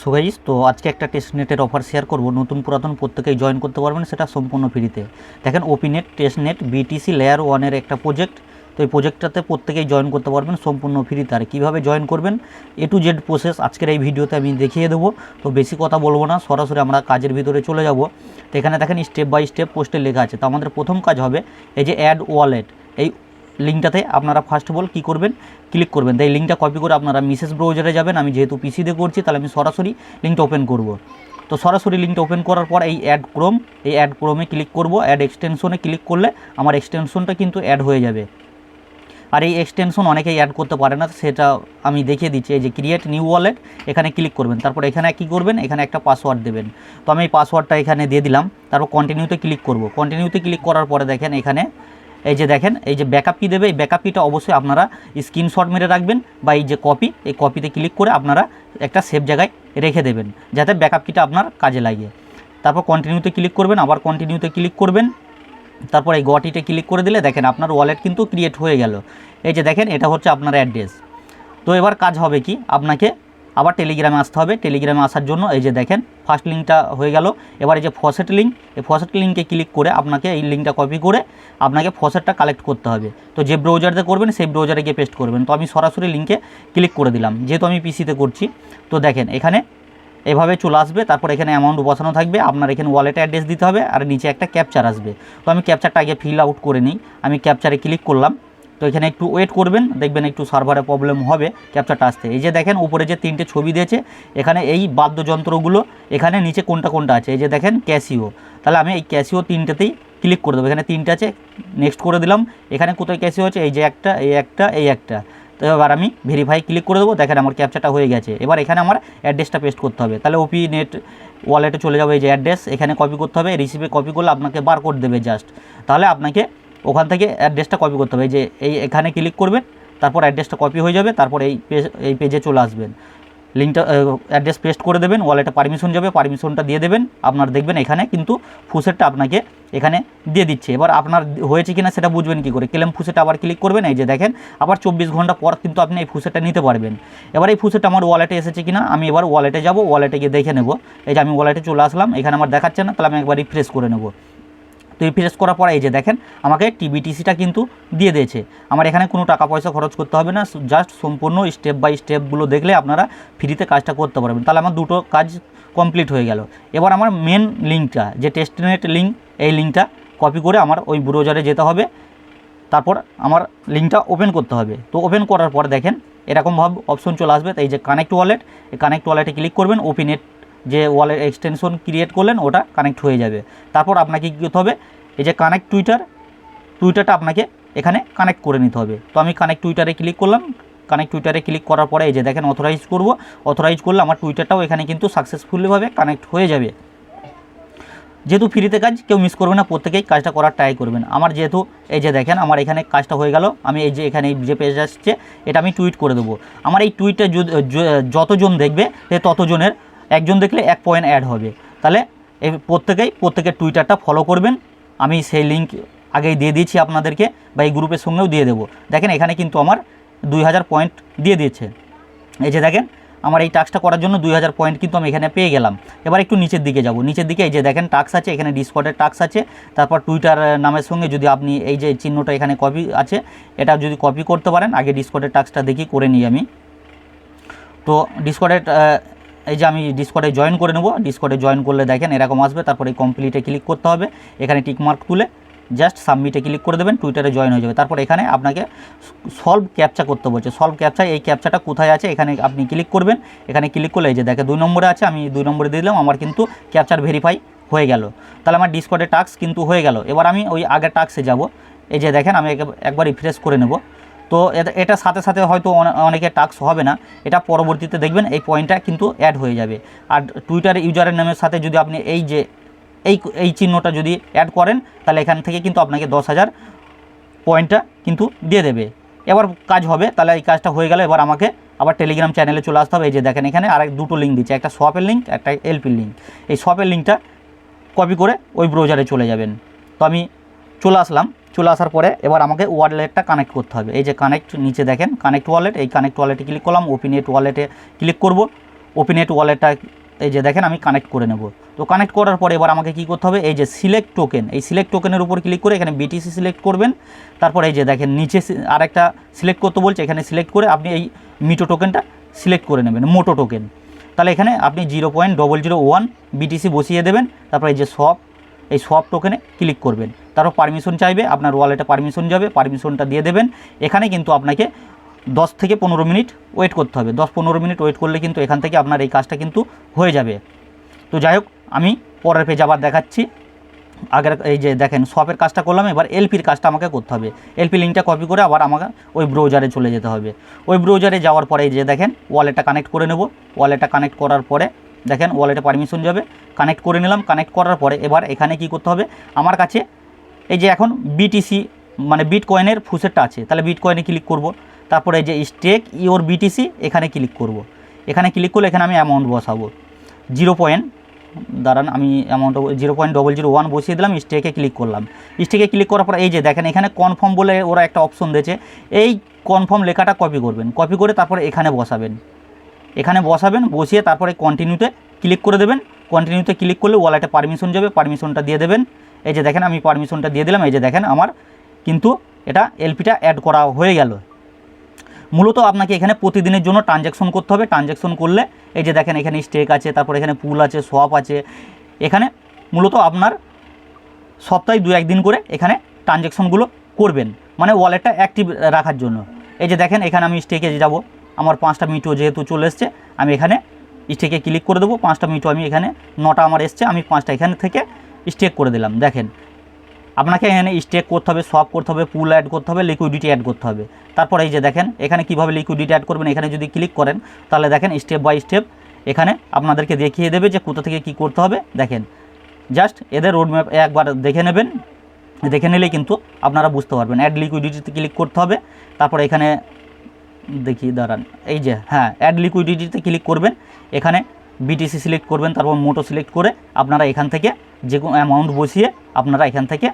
So guys তো আজকে একটা টেস্ট নেটের অফার শেয়ার করব। নতুন পুরাতন প্রত্যেকেই জয়েন করতে পারবেন, সেটা সম্পূর্ণ ফ্রিতে দেখেন Opinet test net BTC layer ওয়ানের একটা প্রজেক্ট তো এই প্রজেক্টটাতে প্রত্যেকেই জয়েন করতে পারবেন, সম্পূর্ণ ফ্রিতে আর কীভাবে জয়েন করবেন? এ টু জেড প্রসেস আজকের এই ভিডিওতে আমি দেখিয়ে দেবো। তো বেশি কথা বলব না, সরাসরি আমরা কাজের ভিতরে চলে যাব। তো এখানে দেখেন স্টেপ বাই স্টেপ পোস্টে লেখা আছে। তো আমাদের প্রথম কাজ হবে, এই যে অ্যাড ওয়ালেট এই লিঙ্কটাতে আপনারা ফার্স্ট অফ অল কী করবেন ক্লিক করবেন। তাই লিঙ্কটা কপি করে আপনারা মিসেস ব্রাউজারে যাবেন। আমি যেহেতু পিসিতে করছি, তাহলে আমি সরাসরি লিঙ্কটা ওপেন করব। তো সরাসরি লিঙ্কটা ওপেন করার পর এই অ্যাড ক্রোম এই অ্যাড ক্রোমে ক্লিক করব। অ্যাড এক্সটেনশনে ক্লিক করলে আমার এক্সটেনশনটা কিন্তু অ্যাড হয়ে যাবে। আর এই এক্সটেনশন অনেকেই অ্যাড করতে পারে না, সেটা আমি দেখিয়ে দিচ্ছি। এই যে ক্রিয়েট নিউ ওয়ালেট এখানে ক্লিক করবেন। তারপর এখানে কী করবেন? এখানে একটা পাসওয়ার্ড দেবেন। তো আমি এই পাসওয়ার্ডটা এখানে দিয়ে দিলাম। তারপর কন্টিনিউতে ক্লিক করব। কন্টিনিউতে ক্লিক করার পরে দেখেন এখানে এই যে দেখেন, এই যে ব্যাকআপ কী দেবে? এই ব্যাকআপ কিটা অবশ্যই আপনারা স্ক্রিনশট মেরে রাখবেন বা এই যে কপি এই কপিতে ক্লিক করে আপনারা একটা সেফ জায়গায় রেখে দেবেন, যাতে ব্যাকআপ কিটা আপনার কাজে লাগে তারপর কন্টিনিউতে ক্লিক করবেন, আবার কন্টিনিউতে ক্লিক করবেন। তারপর এই গটিতে ক্লিক করে দিলে দেখেন আপনার ওয়ালেট কিন্তু ক্রিয়েট হয়ে গেল। এই যে দেখেন, এটা হচ্ছে আপনার অ্যাড্রেস তো এবার কাজ হবে কি? আপনাকে আবার টেলিগ্রামে আসতে হবে। টেলিগ্রামে আসার জন্য এই যে দেখেন ফার্স্ট লিঙ্কটা হয়ে গেল। এবার এই যে ফসেট লিঙ্ক এই ফসেট লিঙ্কে ক্লিক করে আপনাকে এই লিঙ্কটা কপি করে আপনাকে ফসেটটা কালেক্ট করতে হবে। তো যে ব্রাউজারতে করবেন, সেই ব্রাউজারে গিয়ে পেস্ট করবেন। তো আমি সরাসরি লিঙ্কে ক্লিক করে দিলাম। যেহেতু আমি পিসিতে করছি, তো দেখেন এখানে এভাবে চলে আসবে। তারপর এখানে অ্যামাউন্ট বসানো থাকবে। আপনার এখানে ওয়ালেটে অ্যাড্রেস দিতে হবে। আর নিচে একটা ক্যাপচার আসবে। তো আমি ক্যাপচারটা আগে ফিল আউট করে নিই। আমি ক্যাপচারে ক্লিক করলাম। তো এখানে একটু ওয়েট করবেন, দেখবেন একটু সার্ভারে প্রবলেম হবে ক্যাপচারটা আসতে এই যে দেখেন, উপরে যে তিনটে ছবি দিয়েছে, এখানে এই বাদ্যযন্ত্রগুলো, এখানে নিচে কোনটা কোনটা আছে? এই যে দেখেন ক্যাসিও তাহলে আমি এই ক্যাসিও তিনটেতেই ক্লিক করে দেবো। এখানে তিনটে আছে নেক্সট করে দিলাম। এখানে কোথায় ক্যাসিও আছে? এই যে একটা, এই একটা এই একটা। তো এবার আমি ভেরিফাই ক্লিক করে দেবো। দেখেন, আমার ক্যাপচারটা হয়ে গেছে। এবার এখানে আমার অ্যাড্রেসটা পেস্ট করতে হবে। তাহলে ওপি নেট ওয়ালেটে চলে যাবে। এই যে অ্যাড্রেস এখানে কপি করতে হবে। রিসিভে কপি করলে আপনাকে বার কোড দেবে জাস্ট তাহলে আপনাকে ওখান থেকে অ্যাড্রেসটা কপি করতে হবে। যে, এই এখানে ক্লিক করবেন, তারপর অ্যাড্রেসটা কপি হয়ে যাবে, তারপর এই পেজ এই পেজে চলে আসবেন। লিঙ্কটা অ্যাড্রেস পেস্ট করে দেবেন ওয়ালেটে পারমিশন যাবে পারমিশনটা দিয়ে দেবেন। আপনার দেখবেন এখানে কিন্তু ফুসেটটা আপনাকে এখানে দিয়ে দিচ্ছে। এবার আপনার হয়েছে কিনা সেটা বুঝবেন কী করে? ক্লেম ফুসেট আবার ক্লিক করবেন, এই যে দেখেন, আবার চব্বিশ ঘণ্টা পর কিন্তু আপনি এই ফুসেটটা নিতে পারবেন। এবার এই ফুসেটটা আমার ওয়ালেটে এসেছে কিনা, আমি এবার ওয়ালেটে যাব ওয়ালেটে গিয়ে দেখে নেব। এই যে আমি ওয়ালেটে চলে আসলাম, এখানে আমার দেখাচ্ছে না, তাহলে আমি একবার রিফ্রেশ করে নেব। তো রিফ্রেশ করার পরে এই যে দেখেন, আমাকে টিবিটিসিটা কিন্তু দিয়ে দিয়েছে। আমার এখানে কোনো টাকা পয়সা খরচ করতে হবে না জাস্ট সম্পূর্ণ স্টেপ বাই স্টেপগুলো দেখলে আপনারা ফ্রিতে কাজটা করতে পারবেন। তাহলে আমার দুটো কাজ কমপ্লিট হয়ে গেল। এবার আমার মেন লিঙ্কটা যে টেস্টনেট লিঙ্ক এই লিঙ্কটা কপি করে আমার ওই ব্রাউজারে যেতে হবে। তারপর আমার লিঙ্কটা ওপেন করতে হবে। তো ওপেন করার পর দেখেন এরকমভাবে অপশন চলে আসবে। তাই যে কানেক্ট ওয়ালেট এই কানেক্ট ওয়ালেটে ক্লিক করবেন ওপিনেট যে ওয়ালেট এক্সটেনশন ক্রিয়েট করলেন, ওটা কানেক্ট হয়ে যাবে। তারপর আপনাকে কী করতে হবে? এই যে কানেক্ট টুইটার টুইটারটা আপনাকে এখানে কানেক্ট করে নিতে হবে। তো আমি কানেক্ট টুইটারে ক্লিক করলাম। কানেক্ট টুইটারে ক্লিক করার পরে এই যে দেখেন অথরাইজ করব। অথরাইজ করলে আমার টুইটারটাও এখানে কিন্তু সাকসেসফুলিভাবে কানেক্ট হয়ে যাবে। যেহেতু ফ্রিতে কাজ, কেউ মিস করবে না, প্রত্যেকেই কাজটা করার ট্রাই করবেন। আমার যেহেতু এই যে দেখেন, আমার এখানে কাজটা হয়ে গেল। আমি এই যে এখানে যে পেজ আসছে, এটা আমি টুইট করে দেবো। আমার এই টুইটটা যতজন দেখবে, সে ততজনের একজন দেখলে এক পয়েন্ট অ্যাড হবে। তাহলে এই প্রত্যেকেই, প্রত্যেকের টুইটারটা ফলো করবেন। আমি সেই লিঙ্ক আগেই দিয়ে দিয়েছি আপনাদেরকে বা এই গ্রুপের সঙ্গেও দিয়ে দেবো। দেখেন এখানে কিন্তু আমার দুই হাজার পয়েন্ট দিয়ে দিয়েছে। এই যে দেখেন, আমার এই টাস্কটা করার জন্য দুই হাজার পয়েন্ট কিন্তু আমি এখানে পেয়ে গেলাম। এবার একটু নিচের দিকে যাব। নিচের দিকে এই যে দেখেন টাক্স আছে, এখানে ডিসকর্ডের টাক্স আছে। তারপর টুইটার নামের সঙ্গে যদি আপনি এই যে চিহ্নটা এখানে কপি আছে, এটা যদি কপি করতে পারেন, আগে ডিসকর্ডের টাক্সটা দেখি, করে নিই আমি। তো ডিসকর্ডের এই যে আমি ডিসকটে জয়েন করে নেব। ডিসকটে জয়েন করলে দেখেন এরকম আসবে, তারপরে কমপ্লিটে ক্লিক করতে হবে। এখানে টিকমার্ক তুলে জাস্ট সাবমিটে ক্লিক করে দেবেন টুইটারে জয়েন হয়ে যাবে। তারপর এখানে আপনাকে সলভ ক্যাপচা করতে বলছে। সলভ ক্যাপচা এই ক্যাপচাটা কোথায় আছে? এখানে আপনি ক্লিক করবেন। এখানে ক্লিক করলে এই যে দেখে দুই নম্বরে আছে, আমি দুই নম্বরে দিলাম, আমার কিন্তু ক্যাপচার ভেরিফাই হয়ে গেল। তাহলে আমার ডিসকর্ডে টাস্ক কিন্তু হয়ে গেল। এবার আমি ওই আগের টাস্কে যাব। এই যে দেখেন, আমি একবার রিফ্রেশ করে নেব। তো এটা সাথে সাথে হয়তো অনেকে টাস্ক হবে না। এটা পরবর্তীতে দেখবেন এই পয়েন্টটা কিন্তু অ্যাড হয়ে যাবে। আর টুইটার ইউজারের নামের সাথে যদি আপনি এই যে, এই এই চিহ্নটা যদি অ্যাড করেন, তাহলে এখান থেকে কিন্তু আপনাকে দশ হাজার পয়েন্টটা কিন্তু দিয়ে দেবে। এবার কাজ হবে, তাহলে এই কাজটা হয়ে গেলে এবার আমাকে আবার টেলিগ্রাম চ্যানেলে চলে আসতে হবে। এই যে দেখেন এখানে আরেক দুটো লিঙ্ক দিচ্ছে, একটা শপের লিঙ্ক একটা এলপির লিঙ্ক এই শপের লিঙ্কটা কপি করে ওই ব্রাউজারে চলে যাবেন। তো আমি চলে আসলাম। চলে আসার পরে এবার আমাকে ওয়ালেটটা কানেক্ট করতে হবে। এই যে কানেক্ট নিচে দেখেন কানেক্ট ওয়ালেট এই কানেক্ট ওয়ালেটে ক্লিক করলাম ওপিনেট ওয়ালেটে ক্লিক করব। ওপিনেট ওয়ালেটটা এই যে দেখেন আমি কানেক্ট করে নেব। তো কানেক্ট করার পরে এবার আমাকে কী করতে হবে? এই যে সিলেক্ট টোকেন এই সিলেক্ট টোকেনের উপর ক্লিক করে এখানে বিটিসি সিলেক্ট করবেন। তারপর এই যে দেখেন নিচে আরেকটা সিলেক্ট করতে বলছে, এখানে সিলেক্ট করে আপনি এই মিটো টোকেনটা সিলেক্ট করে নেবেন মোটো টোকেন তাহলে এখানে আপনি zero point double zero one BTC বসিয়ে দেবেন। তারপর এই যে সব এই সব টোকেনে ক্লিক করবেন। তারপর পারমিশন চাইবে, আপনার ওয়ালেটে পারমিশন যাবে পারমিশনটা দিয়ে দেবেন। এখানে কিন্তু আপনাকে দশ থেকে পনেরো মিনিট ওয়েট করতে হবে। দশ পনেরো মিনিট ওয়েট করলে কিন্তু এখান থেকে আপনার এই কাজটা কিন্তু হয়ে যাবে। তো যাই হোক, আমি পরের পেজ আবার দেখাচ্ছি। আগের এই যে দেখেন শপের কাজটা করলাম, এবার এলপির কাজটা আমাকে করতে হবে। এলপি লিঙ্কটা কপি করে আবার আমাকে ওই ব্রাউজারে চলে যেতে হবে। ওই ব্রাউজারে যাওয়ার পরে যে দেখেন ওয়ালেটটা কানেক্ট করে নেব। ওয়ালেটটা কানেক্ট করার পরে দেখেন ওয়ালেটে পারমিশন যাবে কানেক্ট করে নিলাম কানেক্ট করার পরে এবার এখানে কি করতে হবে? আমার কাছে এই যে এখন বিটিসি মানে বিট কয়েনের ফুসেটটা আছে, তাহলে বিট কয়েনে ক্লিক করব। তারপরে এই যে স্টেক ইওর বিটিসি এখানে ক্লিক করব। এখানে ক্লিক করলে এখানে আমি অ্যামাউন্ট বসাবো। জিরো পয়েন্ট দাঁড়ান, আমি amount zero point double zero one বসিয়ে দিলাম স্টেকে ক্লিক করলাম। স্টেকে ক্লিক করার পর এই যে দেখেন, এখানে কনফার্ম বলে ওরা একটা অপশন দিয়েছে। এই কনফার্ম লেখাটা কপি করবেন। কপি করে তারপরে এখানে বসাবেন। এখানে বসাবেন, বসিয়ে তারপরে কন্টিনিউতে ক্লিক করে দেবেন। কন্টিনিউতে ক্লিক করলে ওয়ালেটে পারমিশন যাবে পারমিশনটা দিয়ে দেবেন। এই যে দেখেন, আমি পারমিশনটা দিয়ে দিলাম। এই যে দেখেন, আমার কিন্তু এটা এলপিটা অ্যাড করা হয়ে গেল। মূলত আপনাকে এখানে প্রতিদিনের জন্য ট্রানজ্যাকশন করতে হবে। ট্রানজ্যাকশন করলে এই যে দেখেন, এখানে স্টেক আছে, তারপর এখানে পুল আছে সোয়াপ আছে। এখানে মূলত আপনার সপ্তাহে দু একদিন করে এখানে ট্রানজ্যাকশনগুলো করবেন। মানে ওয়ালেটটা অ্যাক্টিভ রাখার জন্য। এই যে দেখেন, এখানে আমি স্টেকে যাব। আমার পাঁচটা মিনিটও যেহেতু চলে এসছে, আমি এখানে স্টেকে ক্লিক করে দেবো। পাঁচটা মিনিটও আমি এখানে নটা আমার এসছে, আমি পাঁচটা এখানে থেকে স্টেক করে দিলাম। দেখেন, আপনাকে এখানে স্টেক করতে হবে সব করতে হবে পুল অ্যাড করতে হবে লিকুইডিটি অ্যাড করতে হবে। তারপর এই যে দেখেন, এখানে কীভাবে লিকুইডিটি অ্যাড করবেন, এখানে যদি ক্লিক করেন, তাহলে দেখেন স্টেপ বাই স্টেপ এখানে আপনাদেরকে দেখিয়ে দেবে যে কোথা থেকে কি করতে হবে। দেখেন জাস্ট এদের রোড ম্যাপ একবার দেখে নেবেন। দেখে নিলেই কিন্তু আপনারা বুঝতে পারবেন। অ্যাড লিকুইডিটিতে ক্লিক করতে হবে, তারপর এখানে দেখি, দাঁড়ান। এই যে হ্যাঁ অ্যাড লিকুইডিটিতে ক্লিক করবেন। এখানে বিটিসি সিলেক্ট করবেন, তারপর মোটো সিলেক্ট করে আপনারা এখান থেকে যে কোনো অ্যামাউন্ট বসিয়ে আপনারা এখান থেকে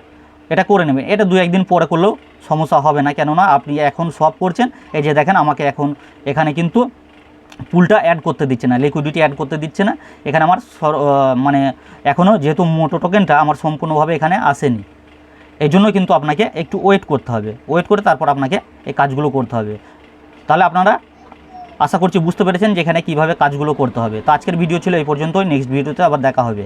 এটা করে নেবেন। এটা দু একদিন পরে করলেও সমস্যা হবে না, কেননা আপনি এখন সব করছেন। এই যে দেখেন, আমাকে এখন এখানে কিন্তু পুলটা অ্যাড করতে দিচ্ছে না লিকুইডিটি অ্যাড করতে দিচ্ছে না। এখানে আমার মানে এখনও যেহেতু মোটো টোকেনটা আমার সম্পূর্ণভাবে এখানে আসেনি। এই জন্য কিন্তু আপনাকে একটু ওয়েট করতে হবে। ওয়েট করে তারপর আপনাকে এই কাজগুলো করতে হবে। তাহলে আপনারা আশা করছি বুঝতে পেরেছেন যে এখানে কীভাবে কাজগুলো করতে হবে। তো আজকের ভিডিও ছিল এই পর্যন্তই। নেক্সট ভিডিওতে আবার দেখা হবে।